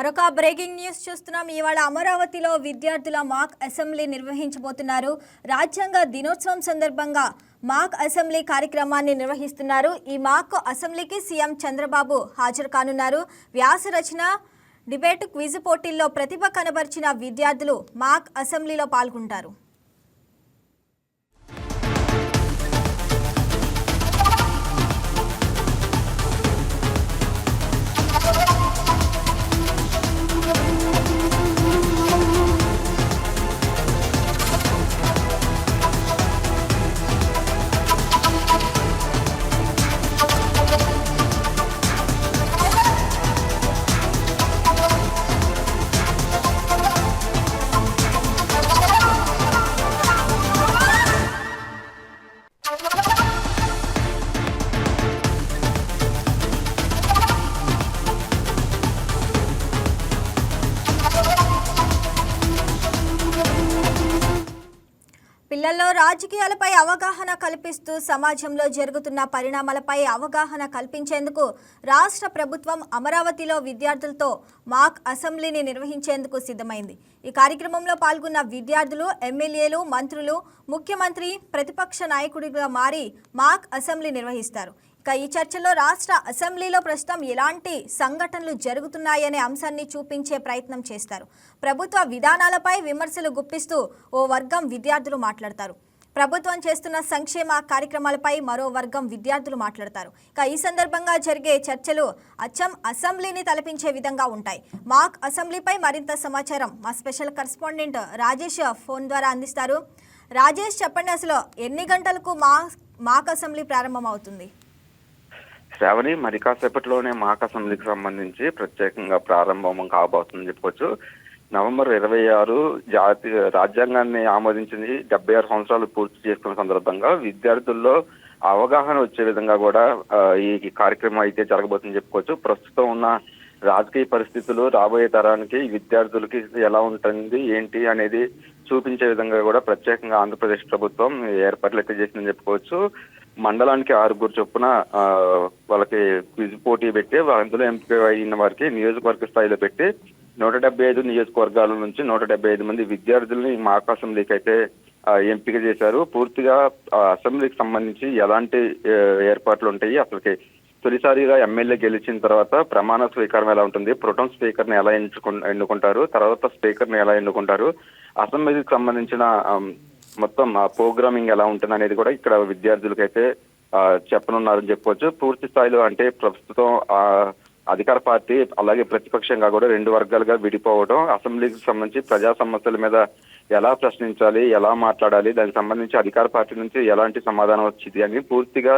మరొక breaking news చూస్తున్నాం. ఇవాళ అమరావతిలో విద్యార్థుల మాక్ అసెంబ్లీ నిర్వహించబోతున్నారు. రాజ్యాంగ దినోత్సవం సందర్భంగా మాక్ అసెంబ్లీ కార్యక్రమాన్ని నిర్వహిస్తున్నారు. ఈ మాక్ అసెంబ్లీకి సీఎం చంద్రబాబు హాజరు కానున్నారు. వ్యాస రచన డిబేట్ క్విజ్ పోటీల్లో ప్రతిభ కనబరిచిన విద్యార్థులు మాక్ అసెంబ్లీలో పాల్గొంటారు. పిల్లల్లో రాజకీయాలపై అవగాహన కల్పిస్తూ సమాజంలో జరుగుతున్న పరిణామాలపై అవగాహన కల్పించేందుకు రాష్ట్ర ప్రభుత్వం అమరావతిలో విద్యార్థులతో మాక్ అసెంబ్లీని నిర్వహించేందుకు సిద్ధమైంది. ఈ కార్యక్రమంలో పాల్గొన్న విద్యార్థులు ఎమ్మెల్యేలు మంత్రులు ముఖ్యమంత్రి ప్రతిపక్ష నాయకుడిగా మారి మాక్ అసెంబ్లీ నిర్వహిస్తారు. ఇక ఈ చర్చలో రాష్ట్ర అసెంబ్లీలో ప్రస్తుతం ఎలాంటి సంఘటనలు జరుగుతున్నాయనే అంశాన్ని చూపించే ప్రయత్నం చేస్తారు. ప్రభుత్వ విధానాలపై విమర్శలు గుప్పిస్తూ ఓ వర్గం విద్యార్థులు మాట్లాడతారు. ప్రభుత్వం చేస్తున్న సంక్షేమ కార్యక్రమాలపై మరో వర్గం విద్యార్థులు మాట్లాడతారు. ఇక ఈ సందర్భంగా జరిగే చర్చలు అచ్చం అసెంబ్లీని తలపించే విధంగా ఉంటాయి. మాక్ అసెంబ్లీపై మరింత సమాచారం మా స్పెషల్ కరస్పాండెంట్ రాజేష్ ఫోన్ ద్వారా అందిస్తారు. రాజేష్ చెప్పండి అసలు ఎన్ని గంటలకు మా మాక్ అసెంబ్లీ ప్రారంభం అవుతుంది శ్రావణి మరి కాసేపట్లోనే మాక్ సంబంధించి ప్రత్యేకంగా ప్రారంభం కాబోతుందని చెప్పుకోవచ్చు. నవంబర్ ఇరవై ఆరు జాతీయ రాజ్యాంగాన్ని ఆమోదించింది డెబ్బై ఆరు సంవత్సరాలు పూర్తి చేసుకున్న సందర్భంగా విద్యార్థుల్లో అవగాహన వచ్చే విధంగా కూడా ఈ కార్యక్రమం అయితే జరగబోతుందని చెప్పుకోవచ్చు. ప్రస్తుతం ఉన్న రాజకీయ పరిస్థితులు రాబోయే తరానికి విద్యార్థులకి ఎలా ఉంటుంది ఏంటి అనేది చూపించే విధంగా కూడా ప్రత్యేకంగా ఆంధ్రప్రదేశ్ ప్రభుత్వం ఏర్పాట్లు అయితే చేసిందని చెప్పుకోవచ్చు. మండలానికి ఆరుగురు చొప్పున వాళ్ళకి క్విజ్ పోటీ పెట్టి అందులో ఎంపిక అయిన వారికి నియోజకవర్గ స్థాయిలో పెట్టి నూట డెబ్బై ఐదు నియోజకవర్గాల నుంచి నూట డెబ్బై ఐదు మంది విద్యార్థుల్ని మా అసెంబ్లీకి అయితే ఎంపిక చేశారు. పూర్తిగా అసెంబ్లీకి సంబంధించి ఎలాంటి ఏర్పాట్లు ఉంటాయి అసలుకి తొలిసారిగా ఎమ్మెల్యే గెలిచిన తర్వాత ప్రమాణ స్వీకారం ఎలా ఉంటుంది ప్రొటం స్పీకర్ని ఎలా ఎన్నుకుంటారు తర్వాత స్పీకర్ని ఎలా ఎన్నుకుంటారు అసెంబ్లీకి సంబంధించిన మొత్తం ఆ ప్రోగ్రామింగ్ ఎలా ఉంటుంది అనేది కూడా ఇక్కడ విద్యార్థులకైతే అయితే చెప్పనున్నారని చెప్పవచ్చు పూర్తి స్థాయిలో అంటే ప్రస్తుతం అధికార పార్టీ అలాగే ప్రతిపక్షంగా కూడా రెండు వర్గాలుగా విడిపోవడం అసెంబ్లీకి సంబంధించి ప్రజా సమస్యల మీద ఎలా ప్రశ్నించాలి ఎలా మాట్లాడాలి దానికి సంబంధించి అధికార పార్టీ నుంచి ఎలాంటి సమాధానం వచ్చింది అని పూర్తిగా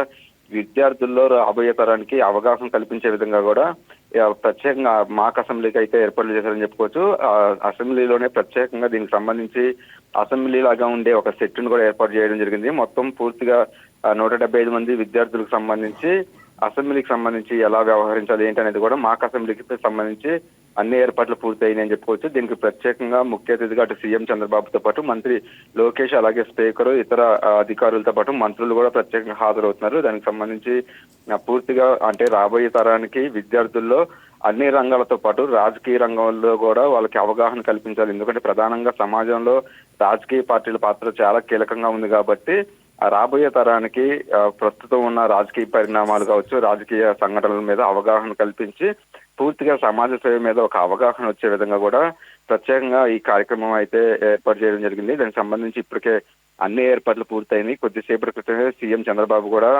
విద్యార్థుల్లో రాబోయే తరానికి అవగాహన కల్పించే విధంగా కూడా ప్రత్యేకంగా మాక్ అసెంబ్లీకి అయితే ఏర్పాట్లు చేశారని చెప్పుకోవచ్చు. ఆ, అసెంబ్లీలోనే ప్రత్యేకంగా దీనికి సంబంధించి అసెంబ్లీ లాగా ఉండే ఒక సెట్ను కూడా ఏర్పాటు చేయడం జరిగింది. మొత్తం పూర్తిగా నూట డెబ్బై ఐదు మంది విద్యార్థులకు సంబంధించి అసెంబ్లీకి సంబంధించి ఎలా వ్యవహరించాలి ఏంటి అనేది కూడా మాక్ అసెంబ్లీకి సంబంధించి అన్ని ఏర్పాట్లు పూర్తయినాయని చెప్పుకోవచ్చు. దీనికి ప్రత్యేకంగా ముఖ్య అతిథిగా అటు సీఎం చంద్రబాబుతో పాటు మంత్రి లోకేష్ అలాగే స్పీకర్ ఇతర అధికారులతో పాటు మంత్రులు కూడా ప్రత్యేకంగా హాజరవుతున్నారు. దానికి సంబంధించి పూర్తిగా అంటే రాబోయే తరానికి విద్యార్థుల్లో అన్ని రంగాలతో పాటు రాజకీయ రంగంలో కూడా వాళ్ళకి అవగాహన కల్పించాలి. ఎందుకంటే ప్రధానంగా సమాజంలో రాజకీయ పార్టీల పాత్ర చాలా కీలకంగా ఉంది కాబట్టి రాబోయే తరానికి ప్రస్తుతం ఉన్న రాజకీయ పరిణామాలు కావచ్చు రాజకీయ సంఘటనల మీద అవగాహన కల్పించి పూర్తిగా సమాజ సేవ మీద ఒక అవగాహన వచ్చే విధంగా కూడా ప్రత్యేకంగా ఈ కార్యక్రమం అయితే ఏర్పాటు చేయడం జరిగింది. దానికి సంబంధించి ఇప్పటికే అన్ని ఏర్పాట్లు పూర్తయినాయి. కొద్దిసేపటి క్రితమే సీఎం చంద్రబాబు కూడా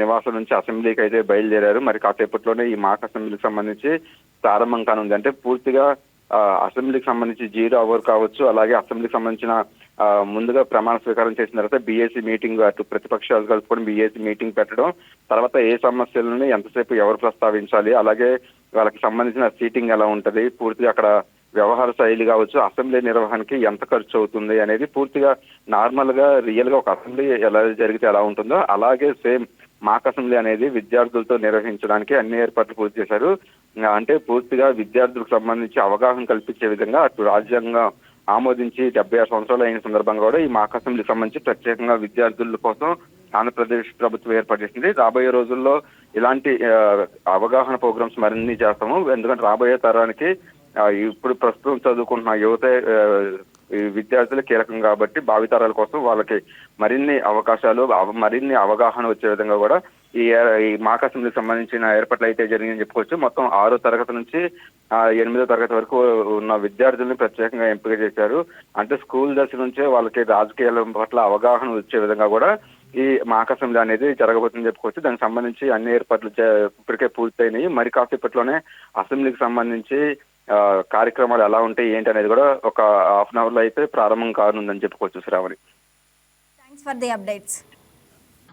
నివాసం నుంచి అసెంబ్లీకి అయితే బయలుదేరారు. మరి కాసేపట్లోనే ఈ మాక్ అసెంబ్లీకి సంబంధించి ప్రారంభం కానుంది. అంటే పూర్తిగా అసెంబ్లీకి సంబంధించి జీరో అవర్ కావచ్చు అలాగే అసెంబ్లీకి సంబంధించిన ముందుగా ప్రమాణ స్వీకారం చేసిన తర్వాత బీఏసీ మీటింగ్ అటు ప్రతిపక్షాలు కలుపుకొని బీఏసీ మీటింగ్ పెట్టడం తర్వాత ఏ సమస్యలను ఎంతసేపు ఎవరు ప్రస్తావించాలి అలాగే వాళ్ళకి సంబంధించిన సీటింగ్ ఎలా ఉంటుంది పూర్తిగా అక్కడ వ్యవహార శైలి కావచ్చు అసెంబ్లీ నిర్వహణకి ఎంత ఖర్చు అవుతుంది అనేది పూర్తిగా నార్మల్గా రియల్గా ఒక అసెంబ్లీ ఎలా జరిగితే ఎలా ఉంటుందో అలాగే సేమ్ మాక్ అసెంబ్లీ అనేది విద్యార్థులతో నిర్వహించడానికి అన్ని ఏర్పాట్లు పూర్తి చేశారు. అంటే పూర్తిగా విద్యార్థులకు సంబంధించి అవగాహన కల్పించే విధంగా అటు రాజ్యాంగం ఆమోదించి డెబ్బై ఆరు సంవత్సరాలు అయిన సందర్భంగా కూడా ఈ మాక్ అసెంబ్లీకి సంబంధించి ప్రత్యేకంగా విద్యార్థుల కోసం ఆంధ్రప్రదేశ్ ప్రభుత్వం ఏర్పాటు చేసింది. రాబోయే రోజుల్లో ఇలాంటి అవగాహన ప్రోగ్రామ్స్ మరిన్ని చేస్తాము. ఎందుకంటే రాబోయే తరానికి ఇప్పుడు ప్రస్తుతం చదువుకుంటున్న యువత ఈ విద్యార్థులు కీలకం కాబట్టి భావితరాల కోసం వాళ్ళకి మరిన్ని అవకాశాలు మరిన్ని అవగాహన వచ్చే విధంగా కూడా ఈ ఈ మాక్ అసెంబ్లీకి సంబంధించిన ఏర్పాట్లు అయితే జరిగిందని చెప్పుకోవచ్చు. మొత్తం ఆరో తరగతి నుంచి ఎనిమిదో తరగతి వరకు ఉన్న విద్యార్థుల్ని ప్రత్యేకంగా ఎంపిక చేశారు. అంటే స్కూల్ దశ నుంచే వాళ్ళకి రాజకీయాల పట్ల అవగాహన వచ్చే విధంగా కూడా ఈ మాక్ అసెంబ్లీ అనేది జరగబోతుందని చెప్పుకోవచ్చు. దానికి సంబంధించి అన్ని ఏర్పాట్లు చే- ఇప్పటికే పూర్తయినాయి. మరి కాసేపట్లోనే అసెంబ్లీకి సంబంధించి కార్యక్రమాలు ఎలా ఉంటాయి ఏంటి అనేది కూడా ఒక హాఫ్ అన్ అవర్లో అయితే ప్రారంభం కానుందని చెప్పుకోవచ్చు Sravani. Thanks for the updates